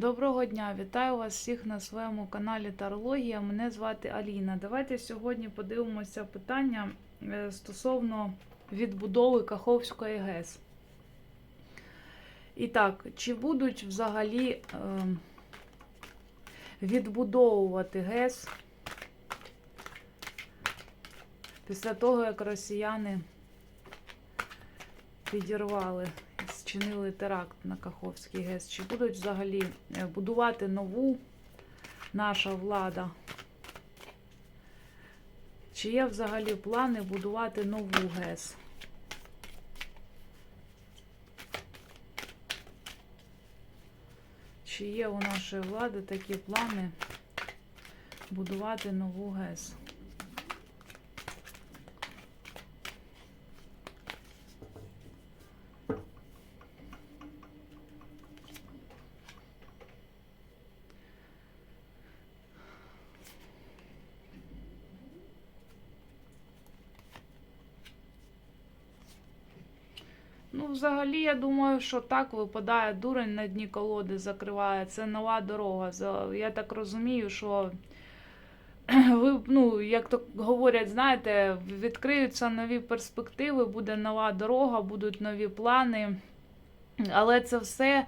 Доброго дня! Вітаю вас всіх на своєму каналі Тарологія. Мене звати Аліна. Давайте сьогодні подивимося питання е, стосовно відбудови Каховської ГЕС. І так, чи будуть взагалі е, відбудовувати ГЕС після того, як росіяни підірвали зчинили теракт на Каховський ГЕС. Чи будуть взагалі е, будувати нову наша влада? Чи є взагалі плани будувати нову ГЕС? Чи є у нашої влади такі плани будувати нову ГЕС? Ну, взагалі, я думаю, що так випадає дурень на дні колоди, закриває. Це нова дорога. Я так розумію, що ви, ну, як то говорять, знаєте, відкриються нові перспективи, буде нова дорога, будуть нові плани. Але це все, е,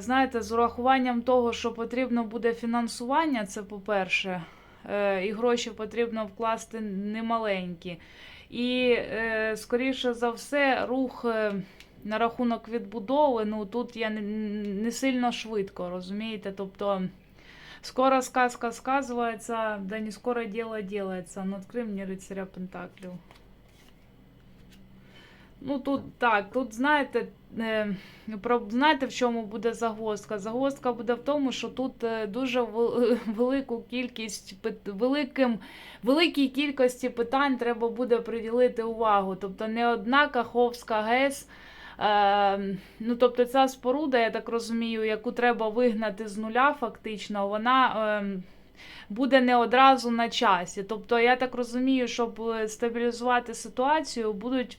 знаєте, з урахуванням того, що потрібно буде фінансування, це по-перше, е, і гроші потрібно вкласти немаленькі. І, е, скоріше за все, рух е, на рахунок відбудови, ну тут я не, сильно швидко, розумієте? Тобто, скоро сказка сказується, да не скоро діло ділається. Відкрий мені рицаря Пентаклів. Ну, тут так, тут знаєте, е, про, знаєте, в чому буде загвоздка? Загвоздка буде в тому, що тут е, дуже велику кількість великим, великій кількості питань треба буде приділити увагу. Тобто не одна Каховська ГЕС. Е, ну, тобто ця споруда, я так розумію, яку треба вигнати з нуля, фактично, вона е, буде не одразу на часі. Тобто, я так розумію, щоб е, стабілізувати ситуацію, будуть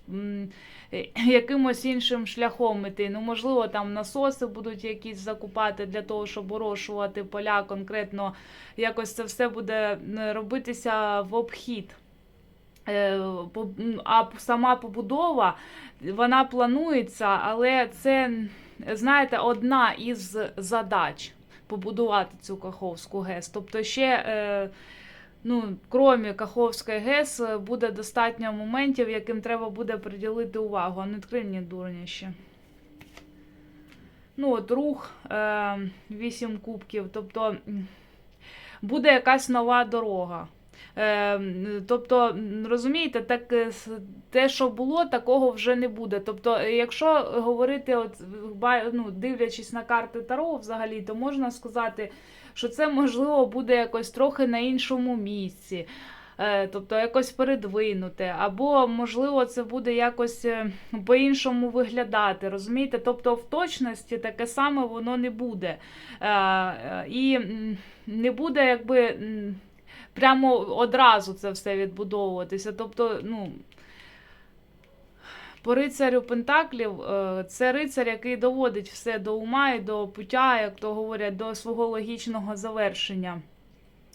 е, якимось іншим шляхом іти. Ну, можливо, там насоси будуть якісь закупати для того, щоб орошувати поля конкретно. Якось це все буде робитися в обхід. Е, А сама побудова вона планується, але це, знаєте, одна із задач побудувати цю Каховську ГЕС. Тобто ще, е, ну, крім Каховської ГЕС, е, буде достатньо моментів, яким треба буде приділити увагу. А не відкрий дурні ще. Ну, от рух, е, 8 кубків, тобто буде якась нова дорога. Е, тобто, розумієте, так, е, те, що було, такого вже не буде. Тобто, е, якщо говорити, от, ну, дивлячись на карти Таро взагалі, то можна сказати, що це можливо буде якось трохи на іншому місці. Е, Тобто якось передвинуте, або, можливо, це буде якось по-іншому виглядати. Розумієте? Тобто, в точності таке саме воно не буде. І не буде, якби. Прямо одразу це все відбудовуватися. Тобто, ну. По рицарю Пентаклів е, це рицар, який доводить все до ума і до пуття, як то говорять, до свого логічного завершення.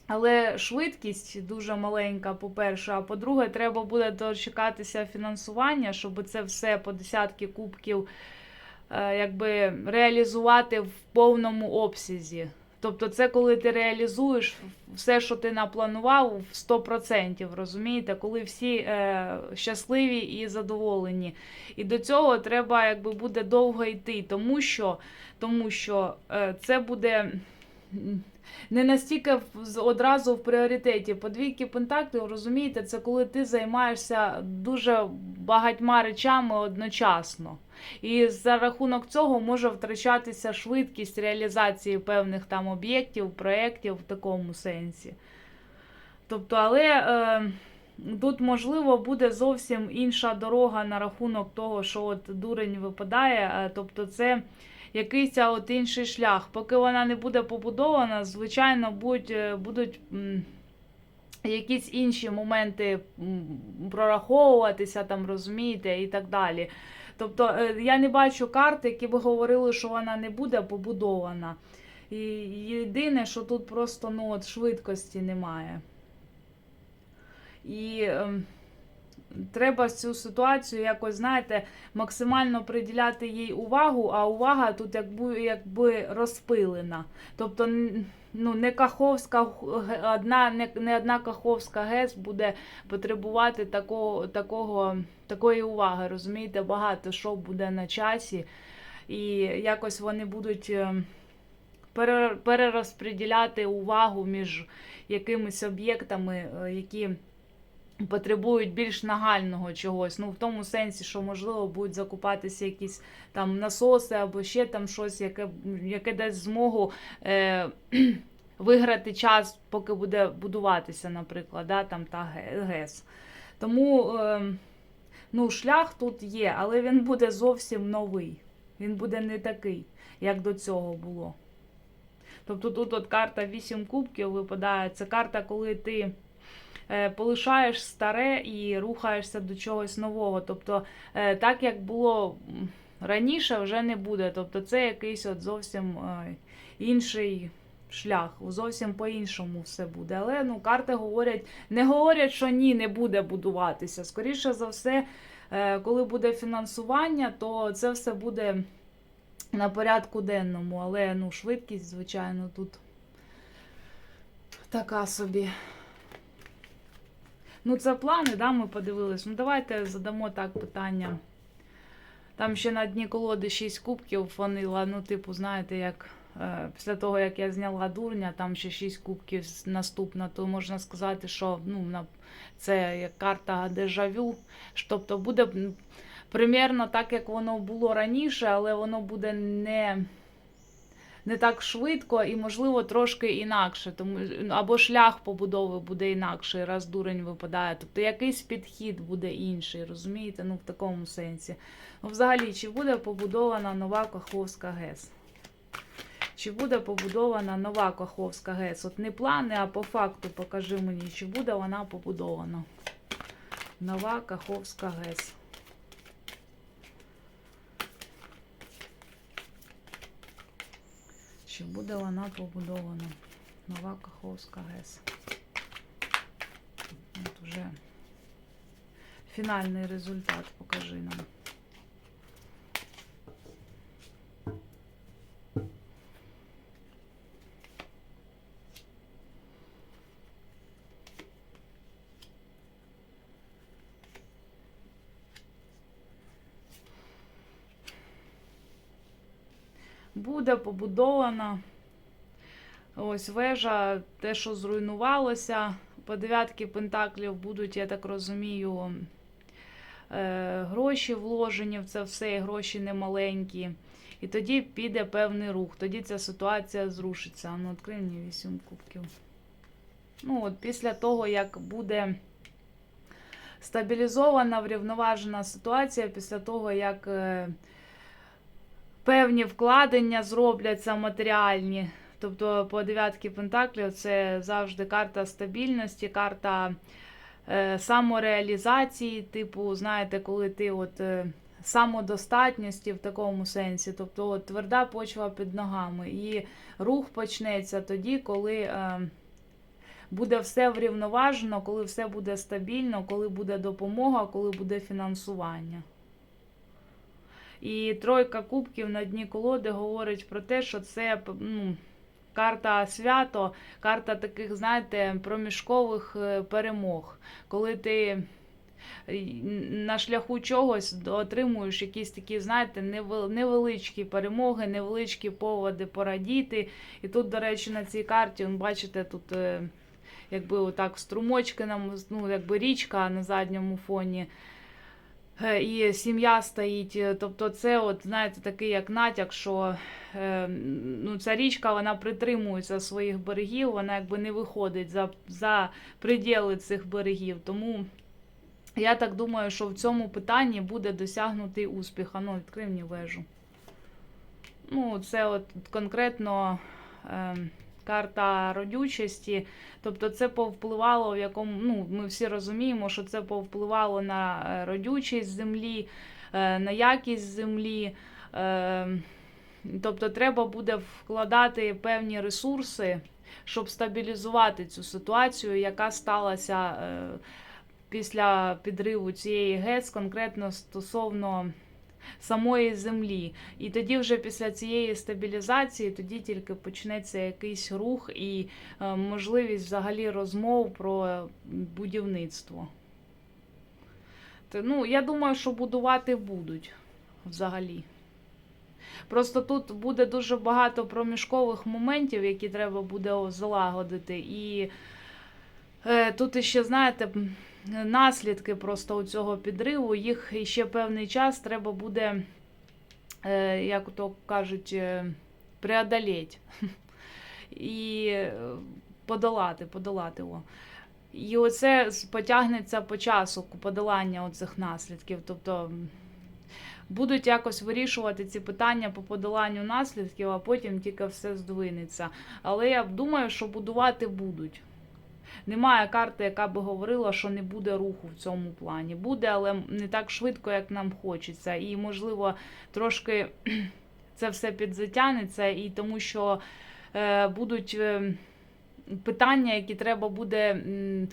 Але швидкість дуже маленька, по-перше, а по-друге, треба буде дочекатися фінансування, щоб це все по десятки кубків е, якби реалізувати в повному обсязі. Тобто, це коли ти реалізуєш все, що ти напланував, в 100%, розумієте, коли всі е, щасливі і задоволені. І до цього треба якби буде довго йти, тому що, тому що е, це буде. Не настільки одразу в пріоритеті. Подвійки пентаклів, розумієте, це коли ти займаєшся дуже багатьма речами одночасно. І за рахунок цього може втрачатися швидкість реалізації певних там об'єктів, проєктів в такому сенсі. Тобто, але е, тут, можливо, буде зовсім інша дорога на рахунок того, що от дурень випадає. е, Тобто, це якийсь от інший шлях. Поки вона не буде побудована, звичайно, будуть, е, будуть якісь інші моменти прораховуватися, там, розумієте, і так далі. Тобто е, я не бачу карти, які би говорили, що вона не буде побудована. І єдине, що тут просто ну, от швидкості немає. І ем, треба цю ситуацію якось, знаєте, максимально приділяти їй увагу, а увага тут якби, якби розпилена. Тобто, ну, не Каховська одна, не, не одна Каховська ГЕС буде потребувати такого, такого, такої уваги. Розумієте, багато що буде на часі, і якось вони будуть. ем, пере- перерозподіляти увагу між якимись об'єктами, е, які потребують більш нагального чогось. Ну, в тому сенсі, що можливо будуть закупатися якісь там насоси або ще там щось, яке, яке дасть змогу. Е- Виграти час, поки буде будуватися, наприклад, да, там та ГЕС. Тому е, ну, шлях тут є, але він буде зовсім новий. Він буде не такий, як до цього було. Тобто тут от карта 8 кубків випадає. Це карта, коли ти полишаєш старе і рухаєшся до чогось нового. Тобто, е, так як було раніше, вже не буде. Тобто, це якийсь от зовсім е, інший шлях, зовсім по-іншому все буде. Але ну, карти говорять, не говорять, що ні, не буде будуватися. Скоріше за все, е, коли буде фінансування, то це все буде на порядку денному, але ну, швидкість, звичайно, тут така собі. Ну, це плани, да, ми подивились. Ну, давайте задамо так питання. Там ще на дні колоди 6 кубків фонила. Ну, типу, знаєте, як е, після того, як я зняла дурня, там ще 6 кубків наступна, то можна сказати, що ну, це як карта дежавю. Тобто буде м, примерно так, як воно було раніше, але воно буде не, не так швидко і, можливо, трошки інакше. Тому, або шлях побудови буде інакший, раз дурень випадає. Тобто якийсь підхід буде інший, розумієте? Ну, в такому сенсі. Ну, взагалі, чи буде побудована нова Каховська ГЕС? Чи буде побудована нова Каховська ГЕС? От не плани, а по факту покажи мені, чи буде вона побудована. Нова Каховська ГЕС. Чи буде вона побудована? Нова Каховська ГЕС. От уже фінальний результат покажи нам. Буде побудована. Ось вежа, те, що зруйнувалося. По дев'ятки пентаклів будуть, я так розумію, е, гроші вложені в це все, і гроші немаленькі. І тоді піде певний рух. Тоді ця ситуація зрушиться. Ну, відкрий мені вісім кубків. Ну, от після того, як буде стабілізована, врівноважена ситуація, після того, як. Певні вкладення зробляться матеріальні. Тобто по дев'ятки пентаклів це завжди карта стабільності, карта е, самореалізації, типу, знаєте, коли ти от е, самодостатності в такому сенсі, тобто от, тверда почва під ногами. І рух почнеться тоді, коли е, буде все врівноважено, коли все буде стабільно, коли буде допомога, коли буде фінансування. І тройка кубків на дні колоди говорить про те, що це ну, карта свято, карта таких, знаєте, проміжкових е, перемог. Коли ти е, на шляху чогось отримуєш якісь такі, знаєте, невеличкі перемоги, невеличкі поводи порадіти. І тут, до речі, на цій карті, бачите, тут е, якби отак струмочки, нам, ну, якби річка на задньому фоні. Е, І сім'я стоїть. е, Тобто, це, от, знаєте, такий як натяк, що е, ну, ця річка вона притримується своїх берегів, вона якби не виходить за, за приділи цих берегів. Тому я так думаю, що в цьому питанні буде досягнутий успіх. А ну, відкрий мені вежу. Ну, це от конкретно. Е, Карта родючості, тобто це повпливало в якому, ну ми всі розуміємо, що це повпливало на е, родючість землі, е, на якість землі. Е, Тобто треба буде вкладати певні ресурси, щоб стабілізувати цю ситуацію, яка сталася е, після підриву цієї ГЕС, конкретно стосовно самої землі. І тоді, вже після цієї стабілізації, тоді тільки почнеться якийсь рух і е, можливість взагалі розмов про будівництво. Ну, я думаю, що будувати будуть взагалі. Просто тут буде дуже багато проміжкових моментів, які треба буде залагодити. І е, тут іще, знаєте, наслідки просто у цього підриву, їх ще певний час треба буде, е, як то кажуть, е, преодолеть. І е, подолати, подолати його. І оце потягнеться по часу подолання оцих наслідків. Тобто будуть якось вирішувати ці питання по подоланню наслідків, а потім тільки все здвинеться. Але я думаю, що будувати будуть. Немає карти, яка би говорила, що не буде руху в цьому плані. Буде, але не так швидко, як нам хочеться. І, можливо, трошки це все підзатягнеться, і тому що е, будуть. Е, Питання, які треба буде,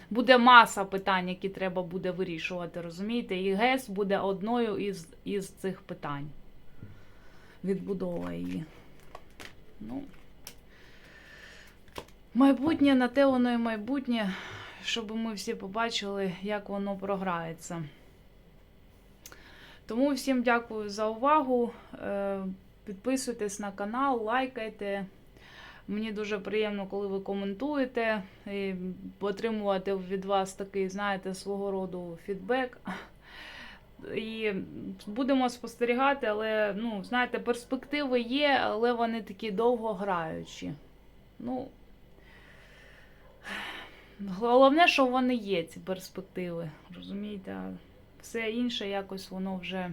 буде маса питань, які треба буде вирішувати, розумієте? І ГЕС буде одною із, із цих питань. Відбудова її. Ну, майбутнє на те воно і майбутнє, щоб ми всі побачили, як воно програється. Тому всім дякую за увагу. Е, Підписуйтесь на канал, лайкайте. Мені дуже приємно, коли ви коментуєте і отримувати від вас такий, знаєте, свого роду фідбек. І будемо спостерігати, але, ну, знаєте, перспективи є, але вони такі довгограючі. Ну, головне, що вони є, ці перспективи. Розумієте? Все інше якось воно вже.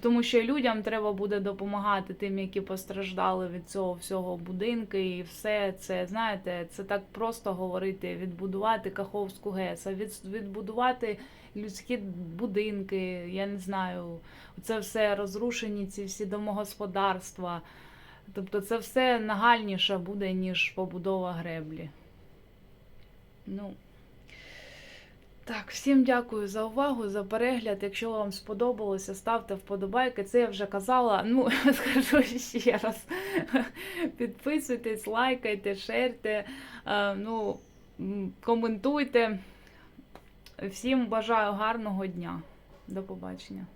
Тому що людям треба буде допомагати тим, які постраждали від цього всього будинки, і все це, знаєте, це так просто говорити, відбудувати Каховську ГЕС, відбудувати людські будинки, я не знаю, це все розрушені, ці всі домогосподарства. Тобто це все нагальніше буде, ніж побудова греблі. Ну. Так, всім дякую за увагу, за перегляд. Якщо вам сподобалося, ставте вподобайки. Це я вже казала. Ну, скажу ще раз. Підписуйтесь, лайкайте, шерте, е, ну, коментуйте. Всім бажаю гарного дня. До побачення.